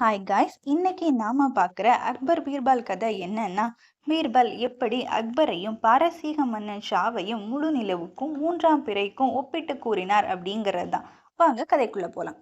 Hi guys இன்னைக்கு நாம பார்க்குற அக்பர் பீர்பால் கதை என்னன்னா பீர்பால் எப்படி அக்பரையும் பாரசீக மன்னன் ஷாவையும் முழு நிலவுக்கும் மூன்றாம் பிறைக்கும் ஒப்பிட்டு கூறினார் அப்படிங்கிறது தான் வாங்க கதைக்குள்ள போலாம்.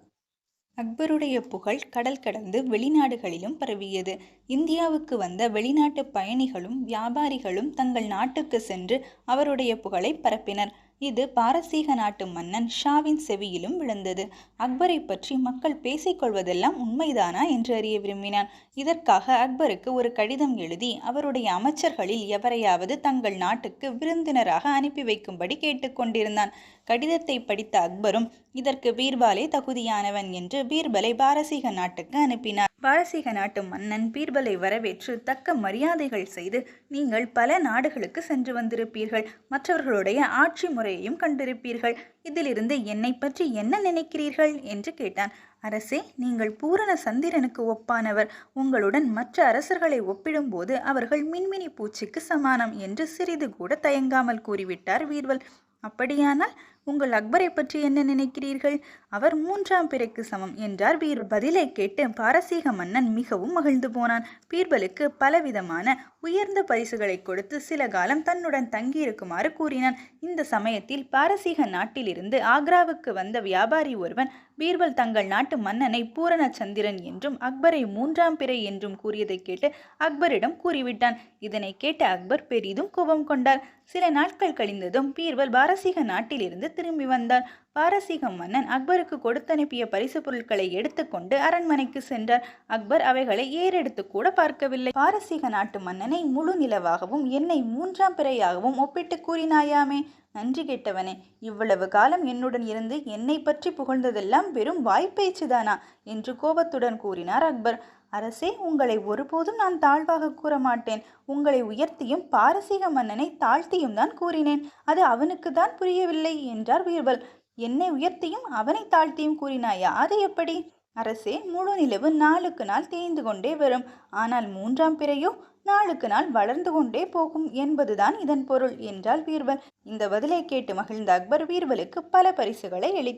அக்பருடைய புகழ் கடல் கடந்து வெளிநாடுகளிலும் பரவியது. இந்தியாவுக்கு வந்த வெளிநாட்டு பயணிகளும் வியாபாரிகளும் தங்கள் நாட்டுக்கு சென்று அவருடைய புகழை பரப்பினர். இது பாரசீக நாட்டு மன்னன் ஷாவின் செவியிலும் விழுந்தது. அக்பரை பற்றி மக்கள் பேசிக்கொள்வதெல்லாம் உண்மைதானா என்று அறிய விரும்பினான். இதற்காக அக்பருக்கு ஒரு கடிதம் எழுதி அவருடைய அமைச்சர்களில் எவரையாவது தங்கள் நாட்டுக்கு விருந்தினராக அனுப்பி வைக்கும்படி கேட்டுக்கொண்டிருந்தான் கடிதத்தை படித்த அக்பரும் இதற்கு பீர்பாலே தகுதியானவன் என்று பீர்பலை பாரசீக நாட்டுக்கு அனுப்பினார். பாரசீக நாட்டு மன்னன் பீர்பலை வரவேற்று தக்க மரியாதைகள் செய்து நீங்கள் பல நாடுகளுக்கு சென்று வந்திருப்பீர்கள். மற்றவர்களுடைய ஆட்சி முறையையும் கண்டிருப்பீர்கள். இதிலிருந்து என்னை பற்றி என்ன நினைக்கிறீர்கள்? என்று கேட்டான். அரசே நீங்கள் பூரண சந்திரனுக்கு ஒப்பானவர். உங்களுடன் மற்ற அரசர்களை ஒப்பிடும்போது அவர்கள் மின்மினி பூச்சிக்கு சமானம் என்று சிறிது கூட தயங்காமல் கூறிவிட்டார் வீர்வல். அப்படியானால் உங்கள் அக்பரை பற்றி என்ன நினைக்கிறீர்கள்? அவர் மூன்றாம் பிறைக்கு சமம் என்றார். பீர் பதிலை கேட்டு பாரசீக மன்னன் மிகவும் மகிழ்ந்து போனான். பீர்பலுக்கு பலவிதமான உயர்ந்த பரிசுகளை கொடுத்து சில காலம் தன்னுடன் தங்கியிருக்குமாறு கூறினான். இந்த சமயத்தில் பாரசீக நாட்டிலிருந்து ஆக்ராவுக்கு வந்த வியாபாரி ஒருவன் பீர்பல் தங்கள் நாட்டு மன்னனை பூரண சந்திரன் என்றும் அக்பரை மூன்றாம் பிறை என்றும் கூறியதை கேட்டு அக்பரிடம் கூறிவிட்டான். இதனை கேட்ட அக்பர் பெரிதும் கோபம் கொண்டார். சில நாட்கள் கழிந்ததும் பீர்பல் பாரசீக நாட்டிலிருந்து திரும்பி வந்தார் பாரசீக மன்னன் அக்பருக்கு கொடுத்தனுப்பிய பரிசு பொருட்களை எடுத்துக்கொண்டு அரண்மனைக்கு சென்றார். அக்பர் அவைகளை ஏறெடுத்து கூட பார்க்கவில்லை. பாரசீக நாட்டு மன்னனை முழு நிலவாகவும் என்னை மூன்றாம் பிறையாகவும் ஒப்பிட்டு கூறினாயாமே? நன்றி கேட்டவனே இவ்வளவு காலம் என்னுடன் இருந்து என்னை பற்றி புகழ்ந்ததெல்லாம் வெறும் வாய்ப்பேச்சுதானா? என்று கோபத்துடன் கூறினார் அக்பர். அரசே உங்களை ஒருபோதும் நான் தாழ்வாக கூற மாட்டேன் உங்களை உயர்த்தியும் பாரசீக மன்னனை தாழ்த்தியும் தான் கூறினேன். அது அவனுக்கு தான் புரியவில்லை என்றார் பீர்பல் என்னை உயர்த்தியும் அவனை தாழ்த்தியும் கூறினாயா? அது எப்படி? அரசே முழு நிலவு நாளுக்கு நாள் தேய்ந்து கொண்டே வரும். ஆனால் மூன்றாம் பிறையோ நாளுக்கு நாள் வளர்ந்து கொண்டே போகும் என்பதுதான் இதன் பொருள் என்றால் பீர்பல் இந்த பதிலை கேட்டு மகிழ்ந்த அக்பர் பீர்பலுக்கு பல பரிசுகளை அளி